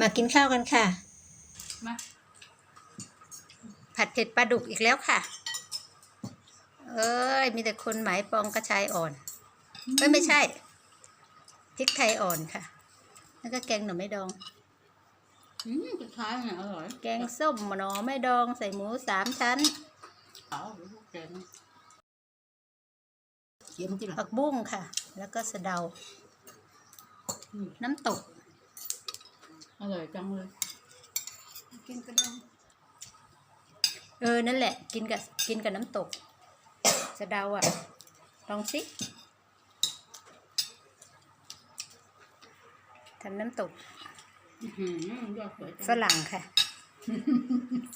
มากินข้าวกันค่ะ มาผัดเผ็ดปลาดุกอีกแล้วค่ะ เอ้ย มีแต่คนหมายปองกระชายอ่อนเอ้ยไม่ใช่พริกไทยอ่อนค่ะ แล้วก็แกงหน่อไม้ดองอืมสุดท้ายเนี่ยอร่อย แกงส้มหน่อไม้ดองใส่หมูสามชั้นเขาหรือพวกแกงเค็มที่หลัผักบุ้งค่ะ แล้วก็สะเดา น้ำตก อร่อยจังเลย กินกระดองเออ นั่นแหละ กินกับกินกับน้ำตกสะเดาอะ ลองสิทำน้ำตกอื้อหือยอดสวยจังฝรั่งค่ะ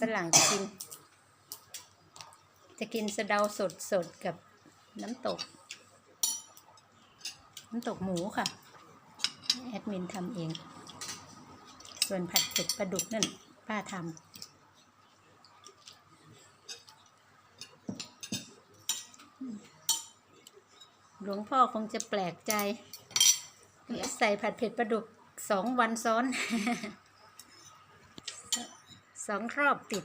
ฝรั่งจะกิน จะกินสะเดาสดสดๆกับน้ำตก น้ำตกหมูค่ะ แอดมินทำเอง ส่วนผัดเผ็ดปลาดุกนั่นป้าทำหลวงพ่อคงจะแปลกใจ ใส่ผัดเผ็ดปลาดุกสองวันซ้อน สองรอบติด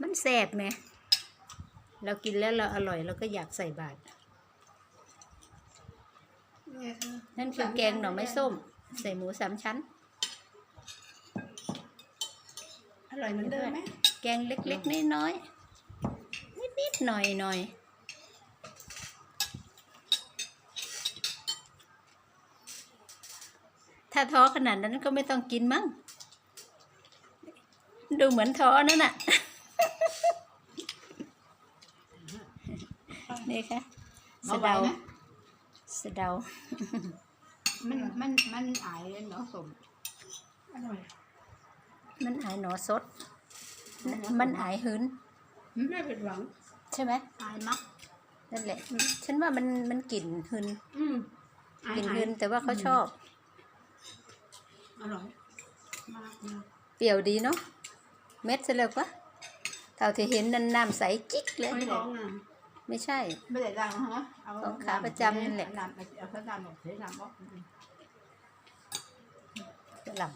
มันแสบไหม เรากินแล้วเราอร่อยเราก็อยากใส่บาตรนั่นคือแกงหน่อไม้ส้ม ใส่หมูสามชั้น อ ร่อยเหมือนเดิมไหมแกงเล็กๆน้อยๆนิดๆหน่อยๆถ้าท้อขนาดนั้นก็ไม่ต้องกินมั้ง ดูเหมือนท้อนั่นน่ะ นี่ค่ะสะเดาอไหวไหมสะเดา มันมันมันอายเลยเนาะสมอร่อย มันอายหนอสด มันอายหืนไม่ผิดหวัง ใช่ไหมอายมักนั่นแหละ ฉันว่ามันมันกลิ่นหืนอืมอายกลิ่นหายหืนแต่ว่าเขาชอบอร่อยมากมากเปรี้ยวดีเนาะเม็ดซะแล้วปะเท่าที่เห็นนั่นน้ำใสกิ๊กเลยไม่ร้องนะไม่ใช่ ไม่ได้ดังฮะเอาของขาประจำนั่นแหละน้ำไปเอาเขาดำออกเสียน้ำออกฝรั่ง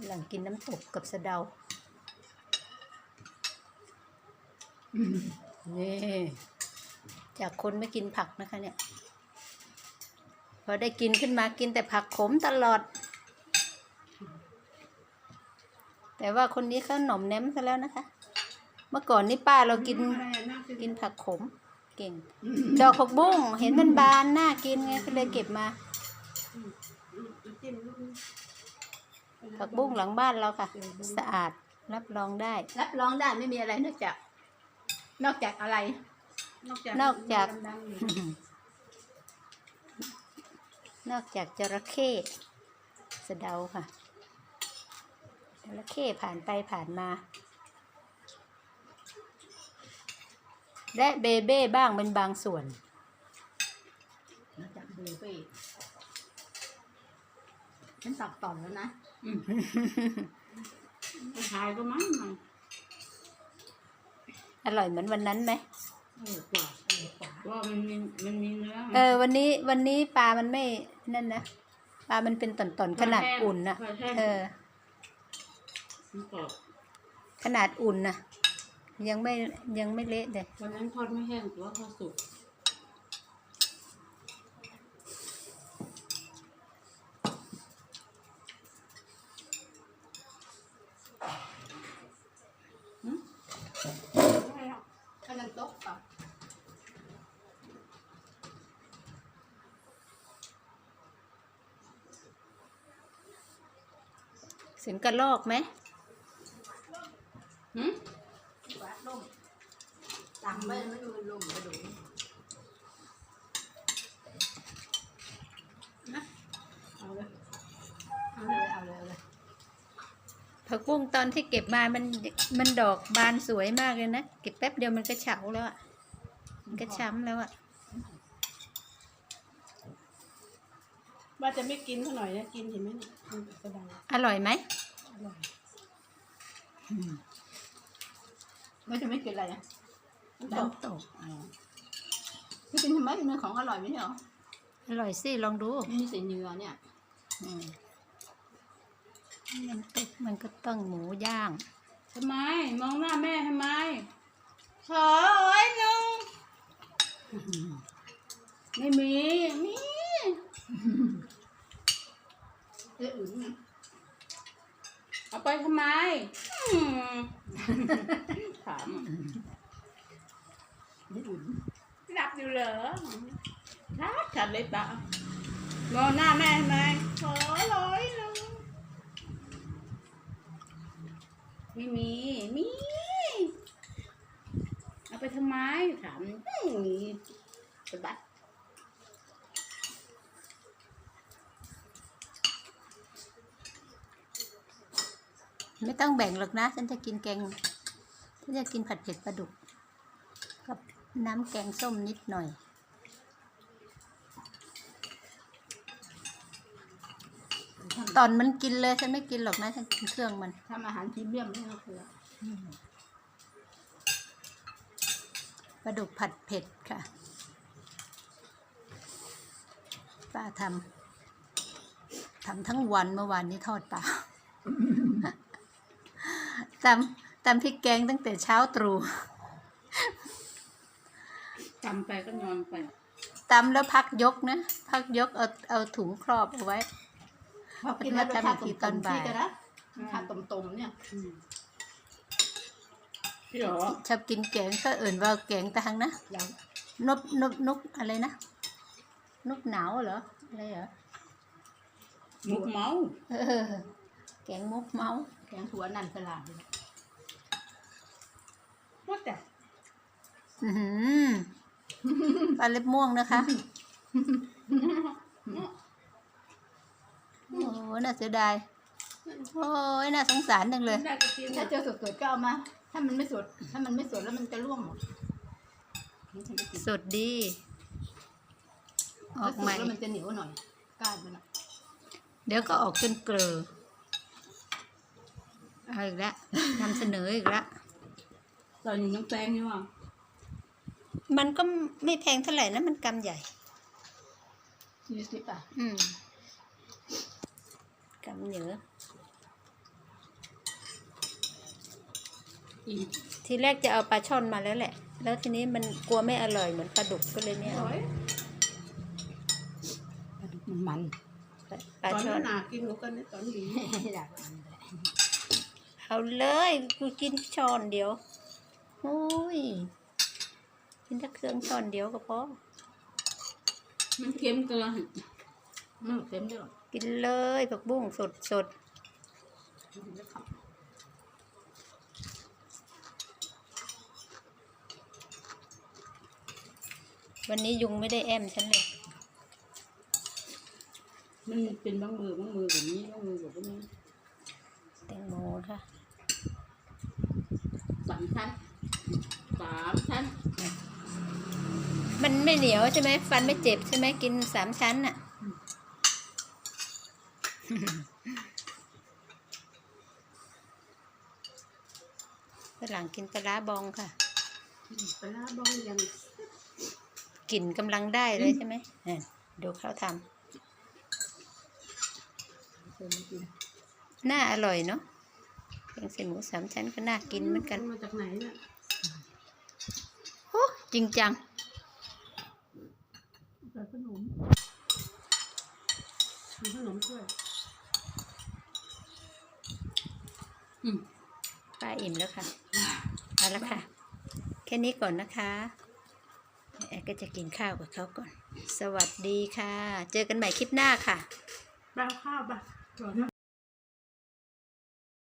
ฝรั่งกินน้ำตกกับสะเดา นี่ จากคนไม่กินผักนะคะเนี่ย พอได้กินขึ้นมากินแต่ผักขมตลอด แต่ว่าคนนี้เขาหน่อมแนมซะแล้วนะคะ เมื่อก่อนนี่ป้าเรากินกินผักขมเก่งดอกผักบุ้งเห็นมันบานน่ากินไงก็เลยเก็บมาจิ้มลูก ผักบุ้งหลังบ้านเราค่ะ สะอาดรับรองได้ รับรองได้ไม่มีอะไรนอกจาก นอกจากอะไร นอกจากนอกจากดำๆอยู่นอกจากจระเข้สะเดาค่ะจระเข้ผ่านไปผ่านมา และเบเบ้บ้างเป็นบางส่วนนอกจากเบเบ้ ฉันตักต่อมแล้วนะขายก็มั้งมันอร่อยเหมือนวันนั้นไหมอร่อยกว่าอร่อยกว่าเพราะว่ามันมีมันมีเนื้อเออ วันนี้วันนี้ปลามันไม่นั่นนะปลามันเป็นตอนๆขนาดอุ่นนะปลาแห้งเออ มันกรอบขนาดอุ่นนะยังไม่ยังไม่เละเลยวันนั้นทอดไม่แห้งแต่ว่าทอดสุก ขนาดโต๊ะเปล่า เสียงกระลอกไหมหืมมตังไม่ไม่ดูลมกระดูกนะเอาเลยเอาเลยเอาเลยเอาเลยผักบุ้งตอนที่เก็บมามันมันดอกบานสวยมากเลยนะ เก็บแป๊บเดียวมันก็เฉาแล้วอะมันก็ช้ำแล้วอะ ว่าจะไม่กินเขาหน่อยนะกินเห็นไหมเนี่ยมันกระดาษอร่อยไหมอร่อยไม่จะไม่กินอะไรอะน้ำตกไม่กินทำไมมันของอร่อยไม่ใช่เหรออร่อยสิลองดูมันมีสีเนื้อเนี่ยอืมน้ำตกมันก็ต้องหมูย่างทำไม มองหน้าแม่ทำไมขอร้อยหนึ่งไม่มีมี เอ้ยอื่นนะเอาไปทำไมอืมถามนี่อุ่นหลับอยู่เหรอชัดชัดเลยตามองหน้าแม่ทำไมขอร้อยหนึ่งไม่มีมีเอาไปทำไมถามอืมมีสะบัด ไม่ต้องแบ่งหรอกนะ ฉันจะกินแกง ฉันจะกินผัดเผ็ดปลาดุก กับน้ำแกงส้มนิดหน่อย ตอนมันกินเลย ฉันไม่กินหรอกนะ ฉันกินเครื่องมัน ทำอาหารพรีเมียมให้เราคือปลาดุกผัดเผ็ดค่ะ ป้าทำทำทั้งวันเมื่อวานนี้ทอดปลา ตำตำพริกแกงตั้งแต่เช้าตรู่จำไปก็นอนไปตำแล้วพักยกนะ พักยกเอาเอาถุงครอบเอาไว้พอกินแล้วรสชาติต้มๆที่กันนะชาติต้มๆเนี่ยพี่หรอชอบกินแกงก็เอื่นว่าแกงตะหังนะอย่างนบนบนกอะไรนะนกหนาวเหรออะไรเหรอมุกเมาเออแกงมุกเมาแกงถั่วนันสลาด เลยว่าแต่อือหือปลาเล็บม่วงนะคะ โอ้น่าเสียดาย โอ้ยน่าสงสารจังเลยได้ก็กินถ้าเจอสดๆก็เอามา ถ้ามันไม่สด ถ้ามันไม่สดแล้วมันจะร่วงหมดนี่ฉันจะกินสดดีอถ้าอกสุกใหม่แล้วมันจะเหนียวหน่อยก้านมันอะเดี๋ยวก็ออกจนเกลือเอาอีกแล้วนำเสนออีกแล้ว ตอนนี้น้องแตงนี่ว่ามันก็ไม่แพงเท่าไหร่นะมันกำใหญ่ยี่สิบอะอืมกำเหนืออีกทีแรกจะเอาปลาช่อนมาแล้วแหละ แล้วทีนี้มันกลัวไม่อร่อยเหมือนปลาดุกก็เลยไม่เอาโอ้ยปลาดุกมันมันปลาตอนช่อนั้นนหนากินหนูกันในตอนนี้อยากมันเลยเอาเลยกูกินช้อนเดียว โอ้ย กินแค่เครื่องช้อนเดียวก็พอ มันเค็มเกินอืมเต็มด้วยหรอกินเลยผักบุ้งสดสดแล้วครับวันนี้ยุงไม่ได้แอมฉันเลย มันเป็นบางมือบางมือแบบนี้บางมือแบบนี้แตงโมค่ะสามชั้น สามชั้นมันไม่เหนียวใช่ไหมฟันไม่เจ็บใช่ไหมกินสามชั้นน่ะ ฝรั่งกินปลาร้าบองค่ะ ปลาบองยังกลิ่นกำลังได้เลยใช่ไหมนั่นดูเขาทเคยมากินำน่าอร่อยเนาะแกงใส่หมูสามชั้นก็น่ากินเหมือนกัน มาจากไหนเนี่ยโอ้ จริงจังใส่ขนมมีขนมด้วยอืมป้าอิ่มแล้วค่ะเอาละค่ะ แค่นี้ก่อนนะคะแอร์ก็จะกินข้าวกับเขาก่อน สวัสดีค่ะ เจอกันใหม่คลิปหน้าค่ะปลาข้าวปะ